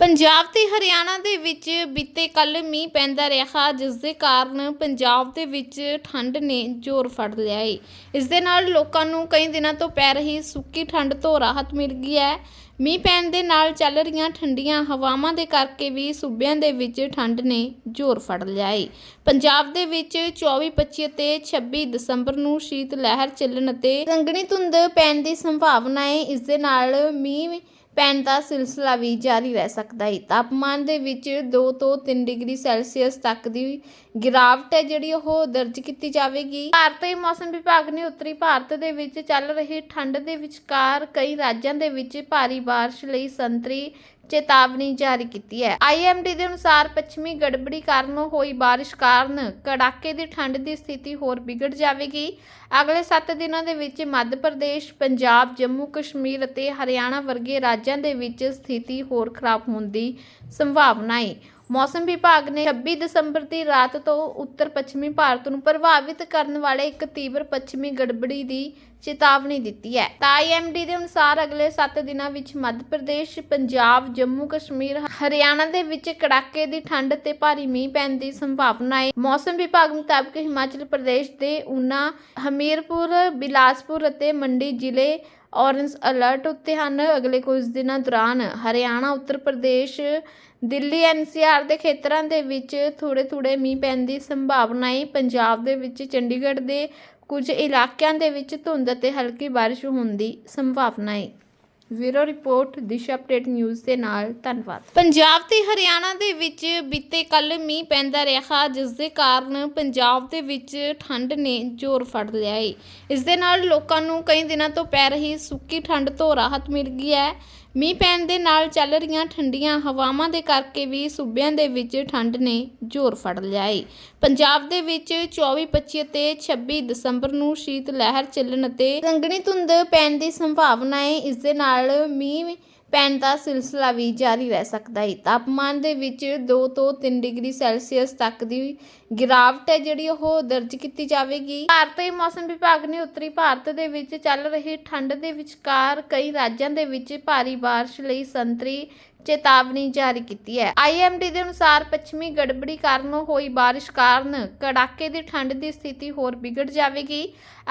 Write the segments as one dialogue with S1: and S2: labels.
S1: ਪੰਜਾਬ ਤੇ ਹਰਿਆਣਾ ਦੇ ਵਿੱਚ ਬੀਤੇ ਕੱਲ ਮੀਂਹ ਪੈਂਦਾ ਰਿਹਾ ਜਿਸ ਦੇ ਕਾਰਨ ਪੰਜਾਬ ਦੇ ਵਿੱਚ ਠੰਡ ਨੇ ਜ਼ੋਰ ਫੜ ਲਿਆ ਏ। ਇਸ ਦੇ ਨਾਲ ਲੋਕਾਂ ਨੂੰ ਕਈ ਦਿਨਾਂ ਤੋਂ ਪੈ ਰਹੀ ਸੁੱਕੀ ਠੰਡ ਤੋਂ ਰਾਹਤ ਮਿਲ ਗਈ ਹੈ। ਮੀਂਹ ਪੈਣ ਦੇ ਨਾਲ ਚੱਲ ਰਹੀਆਂ ਠੰਡੀਆਂ ਹਵਾਵਾਂ ਦੇ ਕਰਕੇ ਵੀ ਸੂਬਿਆਂ ਦੇ ਵਿੱਚ ਠੰਡ ਨੇ ਜ਼ੋਰ ਫੜ ਲਿਆ ਏ। ਪੰਜਾਬ ਦੇ ਵਿੱਚ 24 25 ਅਤੇ 26 ਦਸੰਬਰ ਨੂੰ ਸ਼ੀਤ ਲਹਿਰ ਚੱਲਣ ਅਤੇ ਸੰਘਣੀ ਧੁੰਦ ਪੈਣ ਦੀ ਸੰਭਾਵਨਾ ਹੈ ਇਸ ਦੇ ਨਾਲ ਮੀਂਹ ਪੈਣ ਦਾ ਸਿਲਸਿਲਾ ਵੀ ਜਾਰੀ ਰਹਿ ਸਕਦਾ ਹੈ ਤਾਪਮਾਨ ਦੇ ਵਿੱਚ 2 ਤੋਂ 3 ਡਿਗਰੀ ਸੈਲਸੀਅਸ ਤੱਕ ਦੀ ਗਿਰਾਵਟ ਹੈ ਜਿਹੜੀ ਉਹ ਦਰਜ ਕੀਤੀ ਜਾਵੇਗੀ। ਭਾਰਤੀ ਮੌਸਮ ਵਿਭਾਗ ਨੇ ਉੱਤਰੀ ਭਾਰਤ ਦੇ ਵਿੱਚ ਚੱਲ ਰਹੀ ਠੰਡ ਦੇ ਵਿਚਕਾਰ ਕਈ ਰਾਜਾਂ ਦੇ ਵਿੱਚ ਭਾਰੀ ਬਾਰਿਸ਼ ਲਈ ਸੰਤਰੀ ਚੇਤਾਵਨੀ ਜਾਰੀ ਕੀਤੀ ਹੈ। ਆਈਐਮਡੀ ਦੇ ਅਨੁਸਾਰ ਪੱਛਮੀ ਗੜਬੜੀ ਕਾਰਨ ਹੋਈ ਬਾਰਿਸ਼ ਕਾਰਨ ਕੜਾਕੇ ਦੀ ਠੰਡ ਦੀ ਸਥਿਤੀ ਹੋਰ ਵਿਗੜ ਜਾਵੇਗੀ। ਅਗਲੇ 7 ਦਿਨਾਂ ਦੇ ਵਿੱਚ ਮੱਧ ਪ੍ਰਦੇਸ਼, ਪੰਜਾਬ, ਜੰਮੂ, ਕਸ਼ਮੀਰ ਅਤੇ ਹਰਿਆਣਾ ਵਰਗੇ ਰਾਜਾਂ ਦੇ ਵਿੱਚ ਸਥਿਤੀ ਹੋਰ ਖਰਾਬ ਹੋਣ ਦੀ ਸੰਭਾਵਨਾ ਹੈ। ਮੌਸਮ ਵਿਭਾਗ ਨੇ 26 ਦਸੰਬਰ ਦੀ ਰਾਤ ਤੋਂ ਉੱਤਰ ਪੱਛਮੀ ਭਾਰਤ ਨੂੰ ਪ੍ਰਭਾਵਿਤ ਕਰਨ ਵਾਲੇ ਇੱਕ ਤੀਬਰ ਪੱਛਮੀ ਗੜਬੜੀ ਦੀ ਚੇਤਾਵਨੀ ਦਿੱਤੀ ਹੈ। ਤਾਂ ਦੇ ਅਨੁਸਾਰ ਅਗਲੇ 7 ਦਿਨਾਂ ਵਿੱਚ ਮੱਧ ਪ੍ਰਦੇਸ਼, ਪੰਜਾਬ, ਜੰਮੂ ਕਸ਼ਮੀਰ, ਹਰਿਆਣਾ ਦੇ ਵਿੱਚ ਕੜਾਕੇ ਦੀ ਠੰਡ ਤੇ ਭਾਰੀ ਮੀਂਹ ਪੈਣ ਦੀ ਸੰਭਾਵਨਾ ਹੈ। ਮੌਸਮ ਵਿਭਾਗ ਮੁਤਾਬਕ ਹਿਮਾਚਲ ਪ੍ਰਦੇਸ਼ ਦੇ ਊਨਾ, ਹਮੀਰਪੁਰ, ਬਿਲਾਸਪੁਰ ਅਤੇ ਮੰਡੀ ਜ਼ਿਲ੍ਹੇ ਔਰੰਜ ਅਲਰਟ ਉੱਤੇ ਹਨ। ਅਗਲੇ ਕੁਝ ਦਿਨਾਂ ਦੌਰਾਨ ਹਰਿਆਣਾ, ਉੱਤਰ ਪ੍ਰਦੇਸ਼, ਦਿੱਲੀ ਐਨਸੀਆਰ ਦੇ ਖੇਤਰਾਂ ਦੇ ਵਿੱਚ ਥੋੜੇ ਥੋੜੇ ਮੀਂਹ ਪੈਣ ਦੀ ਸੰਭਾਵਨਾ ਹੈ ਪੰਜਾਬ ਦੇ ਵਿੱਚ ਚੰਡੀਗੜ੍ਹ ਦੇ ਕੁਝ ਇਲਾਕਿਆਂ ਦੇ ਵਿੱਚ ਧੁੰਦ ਅਤੇ ਹਲਕੀ ਬਾਰਿਸ਼ ਹੋਣ ਦੀ ਸੰਭਾਵਨਾ ਹੈ ਵੀਰੋ ਰਿਪੋਰਟ, ਦਿਸ਼ਾ ਅਪਡੇਟ ਨਿਊਜ਼ ਦੇ ਨਾਲ, ਧੰਨਵਾਦ। ਪੰਜਾਬ ਤੇ ਹਰਿਆਣਾ ਦੇ ਵਿੱਚ ਬੀਤੇ ਕੱਲ ਮੀਂਹ ਪੈਂਦਾ ਰਿਹਾ, ਜਿਸ ਦੇ ਕਾਰਨ ਪੰਜਾਬ ਦੇ ਵਿੱਚ ਠੰਡ ਨੇ ਜ਼ੋਰ ਫੜ ਲਿਆ ਹੈ ਇਸ ਦੇ ਨਾਲ ਲੋਕਾਂ ਨੂੰ ਕਈ ਦਿਨਾਂ ਤੋਂ ਪੈ ਰਹੀ ਸੁੱਕੀ ਠੰਡ ਤੋਂ ਰਾਹਤ ਮਿਲ ਗਈ ਹੈ। ਮੀਂਹ ਪੈਣ ਦੇ ਨਾਲ ਚੱਲ ਰਹੀਆਂ ਠੰਡੀਆਂ ਹਵਾਵਾਂ ਦੇ ਕਰਕੇ ਵੀ ਸੂਬਿਆਂ ਦੇ ਵਿੱਚ ਠੰਡ ਨੇ ਜ਼ੋਰ ਫੜ ਲਿਆ ਹੈ ਪੰਜਾਬ ਦੇ ਵਿੱਚ 24 25 ਅਤੇ 26 ਦਸੰਬਰ ਨੂੰ ਸ਼ੀਤ ਲਹਿਰ ਚੱਲਣ ਅਤੇ ਸੰਘਣੀ ਧੁੰਦ ਪੈਣ ਦੀ ਸੰਭਾਵਨਾ ਹੈ ਇਸ ਦੇ ਨਾਲ ਮੀਂਹ ਪੈਣ ਦਾ ਸਿਲਸਿਲਾ ਵੀ ਜਾਰੀ ਰਹਿ ਸਕਦਾ ਹੈ ਤਾਪਮਾਨ ਦੇ ਵਿੱਚ 2 ਤੋਂ 3 ਡਿਗਰੀ ਸੈਲਸੀਅਸ ਤੱਕ ਦੀ ਗਿਰਾਵਟ ਹੈ ਜਿਹੜੀ ਉਹ ਦਰਜ ਕੀਤੀ ਜਾਵੇਗੀ। ਭਾਰਤੀ ਮੌਸਮ ਵਿਭਾਗ ਨੇ ਉੱਤਰੀ ਭਾਰਤ ਦੇ ਵਿੱਚ ਚੱਲ ਰਹੀ ਠੰਡ ਦੇ ਵਿਚਕਾਰ ਕਈ ਰਾਜਾਂ ਦੇ ਵਿੱਚ ਭਾਰੀ ਬਾਰਿਸ਼ ਲਈ ਸੰਤਰੀ ਚੇਤਾਵਨੀ ਜਾਰੀ ਕੀਤੀ ਹੈ। ਆਈਐਮਡੀ ਦੇ ਅਨੁਸਾਰ ਪੱਛਮੀ ਗੜਬੜੀ ਕਾਰਨ ਹੋਈ ਬਾਰਿਸ਼ ਕਾਰਨ ਕੜਾਕੇ ਦੀ ਠੰਡ ਦੀ ਸਥਿਤੀ ਹੋਰ ਵਿਗੜ ਜਾਵੇਗੀ।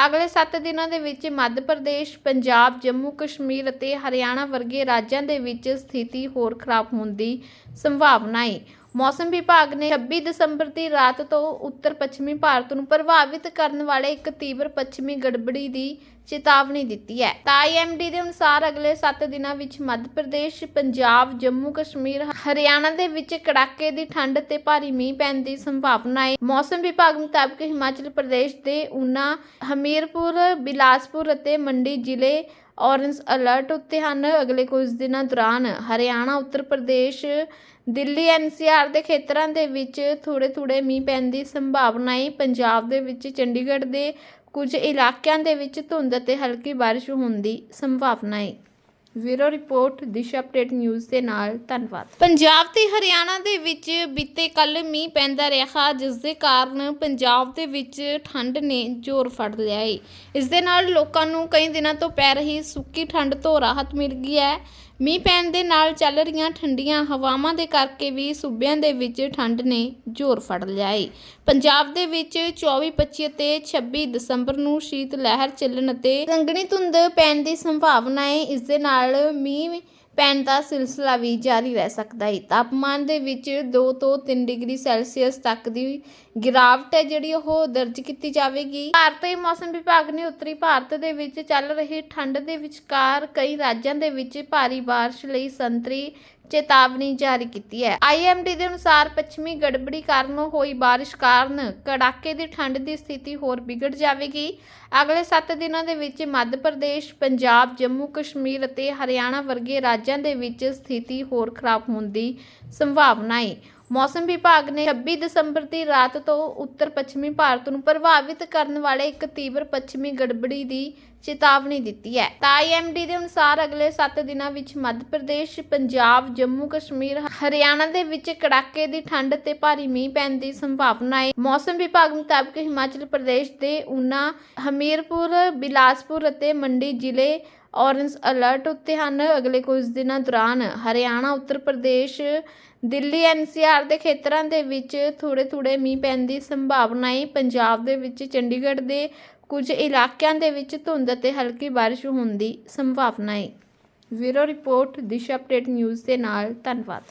S1: ਅਗਲੇ 7 ਦਿਨਾਂ ਦੇ ਵਿੱਚ ਮੱਧ ਪ੍ਰਦੇਸ਼, ਪੰਜਾਬ, ਜੰਮੂ, ਕਸ਼ਮੀਰ ਅਤੇ ਹਰਿਆਣਾ ਵਰਗੇ ਰਾਜਾਂ ਦੇ ਵਿੱਚ ਸਥਿਤੀ ਹੋਰ ਖਰਾਬ ਹੋਣ ਦੀ ਸੰਭਾਵਨਾ ਹੈ। ਮੌਸਮ ਵਿਭਾਗ ਨੇ 26 ਦਸੰਬਰ ਦੀ ਰਾਤ ਤੋਂ ਉੱਤਰ ਪੱਛਮੀ ਭਾਰਤ ਨੂੰ ਪ੍ਰਭਾਵਿਤ ਕਰਨ ਵਾਲੇ ਇੱਕ ਤੀਬਰ ਪੱਛਮੀ ਗੜਬੜੀ ਦੀ ਚੇਤਾਵਨੀ ਦਿੱਤੀ ਹੈ। ਤਾਂ ਆਈਐਮਡੀ ਦੇ ਅਨੁਸਾਰ ਅਗਲੇ 7 ਦਿਨਾਂ ਵਿੱਚ ਮੱਧ ਪ੍ਰਦੇਸ਼, ਪੰਜਾਬ, ਜੰਮੂ ਕਸ਼ਮੀਰ, ਹਰਿਆਣਾ ਦੇ ਵਿੱਚ ਕੜਾਕੇ ਦੀ ਠੰਡ ਤੇ ਭਾਰੀ ਮੀਂਹ ਪੈਣ ਦੀ ਸੰਭਾਵਨਾ ਹੈ। ਮੌਸਮ ਵਿਭਾਗ ਮੁਤਾਬਕ ਹਿਮਾਚਲ ਪ੍ਰਦੇਸ਼ ਦੇ ਊਨਾ, ਹਮੀਰਪੁਰ, ਬਿਲਾਸਪੁਰ ਅਤੇ ਮੰਡੀ ਜ਼ਿਲ੍ਹੇ ਔਰੰਜ ਅਲਰਟ ਉੱਤੇ ਹਨ। ਅਗਲੇ ਕੁਝ ਦਿਨਾਂ ਦੌਰਾਨ ਹਰਿਆਣਾ, ਉੱਤਰ ਪ੍ਰਦੇਸ਼, ਦਿੱਲੀ ਐਨਸੀਆਰ ਦੇ ਖੇਤਰਾਂ ਦੇ ਵਿੱਚ ਥੋੜੇ ਥੋੜੇ ਮੀਂਹ ਪੈਣ ਦੀ ਸੰਭਾਵਨਾ ਹੈ। ਪੰਜਾਬ ਦੇ ਵਿੱਚ ਚੰਡੀਗੜ੍ਹ ਦੇ ਕੁਝ ਇਲਾਕਿਆਂ ਦੇ ਵਿੱਚ ਧੁੰਦ ਅਤੇ ਹਲਕੀ ਬਾਰਿਸ਼ ਹੋਣ ਦੀ ਸੰਭਾਵਨਾ ਹੈ। ਵੀਰੋ ਰਿਪੋਰਟ, ਦਿਸ਼ਾ ਅਪਡੇਟ ਨਿਊਜ਼ ਦੇ ਨਾਲ। ਧੰਨਵਾਦ। ਪੰਜਾਬ ਤੇ ਹਰਿਆਣਾ ਦੇ ਵਿੱਚ ਬੀਤੇ ਕੱਲ ਮੀਂਹ ਪੈਂਦਾ ਰਿਹਾ। ਜਿਸ ਦੇ ਕਾਰਨ ਪੰਜਾਬ ਦੇ ਵਿੱਚ ਠੰਡ ਨੇ ਜ਼ੋਰ ਫੜ ਲਿਆ ਹੈ। ਇਸ ਦੇ ਨਾਲ ਲੋਕਾਂ ਨੂੰ ਕਈ ਦਿਨਾਂ ਤੋਂ ਪੈ ਰਹੀ ਸੁੱਕੀ ਠੰਡ ਤੋਂ ਰਾਹਤ ਮਿਲ ਗਈ ਹੈ। ਮੀਂਹ ਪੈਣ ਦੇ ਨਾਲ ਚੱਲ ਰਹੀਆਂ ਠੰਡੀਆਂ ਹਵਾਵਾਂ ਦੇ ਕਰਕੇ ਵੀ ਸੂਬਿਆਂ ਦੇ ਵਿੱਚ ਠੰਡ ਨੇ ਜ਼ੋਰ ਫੜ ਲਿਆ ਏ। ਪੰਜਾਬ ਦੇ ਵਿੱਚ 24 25 ਅਤੇ 26 ਦਸੰਬਰ ਨੂੰ ਸ਼ੀਤ ਲਹਿਰ ਚੱਲਣ ਅਤੇ ਸੰਘਣੀ ਧੁੰਦ ਪੈਣ ਦੀ ਸੰਭਾਵਨਾ ਹੈ ਇਸ ਦੇ ਨਾਲ ਮੀਂਹ ਪੈਣ ਦਾ ਸਿਲਸਿਲਾ ਵੀ ਜਾਰੀ ਰਹਿ ਸਕਦਾ ਹੈ ਤਾਪਮਾਨ ਦੇ ਵਿੱਚ 2 ਤੋਂ 3 ਡਿਗਰੀ ਸੈਲਸੀਅਸ ਤੱਕ ਦੀ ਗਿਰਾਵਟ ਹੈ ਜਿਹੜੀ ਉਹ ਦਰਜ ਕੀਤੀ ਜਾਵੇਗੀ। ਭਾਰਤੀ ਮੌਸਮ ਵਿਭਾਗ ਨੇ ਉੱਤਰੀ ਭਾਰਤ ਦੇ ਵਿੱਚ ਚੱਲ ਰਹੀ ਠੰਡ ਦੇ ਵਿਚਕਾਰ ਕਈ ਰਾਜਾਂ ਦੇ ਵਿੱਚ ਭਾਰੀ ਬਾਰਿਸ਼ ਲਈ ਸੰਤਰੀ ਚੇਤਾਵਨੀ ਜਾਰੀ ਕੀਤੀ ਹੈ। ਆਈਐਮਡੀ ਦੇ ਅਨੁਸਾਰ ਪੱਛਮੀ ਗੜਬੜੀ ਕਾਰਨ ਹੋਈ ਬਾਰਿਸ਼ ਕਾਰਨ ਕੜਾਕੇ ਦੀ ਠੰਡ ਦੀ ਸਥਿਤੀ ਹੋਰ ਵਿਗੜ ਜਾਵੇਗੀ। ਅਗਲੇ 7 ਦਿਨਾਂ ਦੇ ਵਿੱਚ ਮੱਧ ਪ੍ਰਦੇਸ਼, ਪੰਜਾਬ, ਜੰਮੂ, ਕਸ਼ਮੀਰ ਅਤੇ ਹਰਿਆਣਾ ਵਰਗੇ ਰਾਜਾਂ ਦੇ ਵਿੱਚ ਸਥਿਤੀ ਹੋਰ ਖਰਾਬ ਹੋਣ ਦੀ ਸੰਭਾਵਨਾ ਹੈ। ਮੌਸਮ ਵਿਭਾਗ ਨੇ 26 ਦਸੰਬਰ ਦੀ ਰਾਤ ਤੋਂ ਉੱਤਰ ਪੱਛਮੀ ਭਾਰਤ ਨੂੰ ਪ੍ਰਭਾਵਿਤ ਕਰਨ ਵਾਲੇ ਇੱਕ ਤੀਬਰ ਪੱਛਮੀ ਗੜਬੜੀ ਦੀ ਚੇਤਾਵਨੀ ਦਿੱਤੀ ਹੈ। ਤਾਂ ਦੇ ਅਨੁਸਾਰ ਅਗਲੇ 7 ਦਿਨਾਂ ਵਿੱਚ ਮੱਧ ਪ੍ਰਦੇਸ਼, ਪੰਜਾਬ, ਜੰਮੂ ਕਸ਼ਮੀਰ, ਹਰਿਆਣਾ ਦੇ ਵਿੱਚ ਕੜਾਕੇ ਦੀ ਠੰਡ ਤੇ ਭਾਰੀ ਮੀਂਹ ਪੈਣ ਦੀ ਸੰਭਾਵਨਾ ਹੈ। ਮੌਸਮ ਵਿਭਾਗ ਮੁਤਾਬਕ ਹਿਮਾਚਲ ਪ੍ਰਦੇਸ਼ ਦੇ ਊਨਾ, ਹਮੀਰਪੁਰ, ਬਿਲਾਸਪੁਰ ਅਤੇ ਮੰਡੀ ਜ਼ਿਲ੍ਹੇ ਔਰੰਜ ਅਲਰਟ ਉੱਤੇ ਹਨ, ਅਗਲੇ ਕੁਝ ਦਿਨਾਂ ਦੌਰਾਨ ਹਰਿਆਣਾ, ਉੱਤਰ ਪ੍ਰਦੇਸ਼, ਦਿੱਲੀ ਐਨਸੀਆਰ ਦੇ ਖੇਤਰਾਂ ਦੇ ਵਿੱਚ ਥੋੜੇ ਥੋੜੇ ਮੀਂਹ ਪੈਣ ਦੀ ਸੰਭਾਵਨਾ ਹੈ ਪੰਜਾਬ ਦੇ ਵਿੱਚ ਚੰਡੀਗੜ੍ਹ ਦੇ ਕੁਝ ਇਲਾਕਿਆਂ ਦੇ ਵਿੱਚ ਧੁੰਦ ਅਤੇ ਹਲਕੀ ਬਾਰਿਸ਼ ਹੋਣ ਦੀ ਸੰਭਾਵਨਾ ਹੈ ਵੀਰੋ ਰਿਪੋਰਟ, ਦਿਸ਼ਾ ਅਪਡੇਟ ਨਿਊਜ਼ ਦੇ ਨਾਲ। ਧੰਨਵਾਦ।